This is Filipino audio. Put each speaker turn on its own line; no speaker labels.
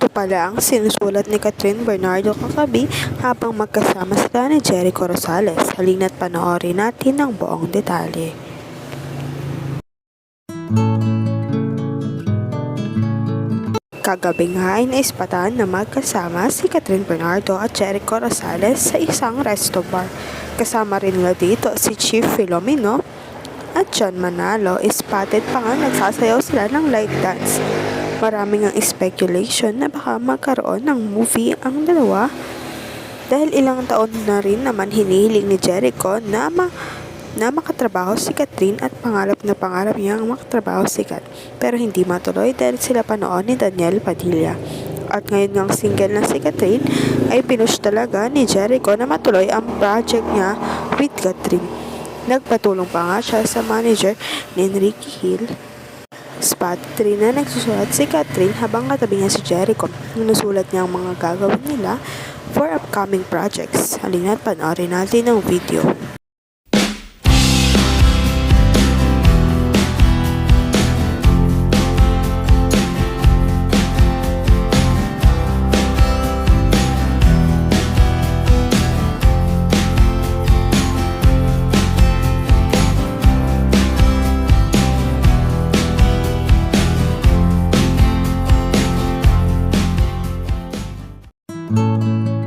Ito pala ang sinusulat ni Catherine Bernardo kagabi habang magkasama sila ni Jericho Rosales. Halina't panoorin natin ang buong detalye. Kagabi nga ay naispatan na magkasama si Catherine Bernardo at Jericho Rosales sa isang resto bar. Kasama rin nila dito si Chief Filomeno at John Manalo. Spotted pa nga nagsasayaw sila ng light dance. Maraming ang speculation na baka magkaroon ng movie ang dalawa dahil ilang taon na rin naman hinihiling ni Jericho na ma na makatrabaho si Catherine at pangarap na pangarap niya ang makatrabaho si Kat. Pero hindi matuloy dahil sila panoon ni Daniel Padilla. At ngayon ngang single na si Catherine ay pinush talaga ni Jericho na matuloy ang project niya with Catherine. Nagpatulong pa nga siya sa manager ni Enrique Hill Spot 3 na nagsusulat si Catherine habang katabi niya si Jericho. Nusulat niya ang mga gagawin nila for upcoming projects. Halina't panoorin natin ang video. Música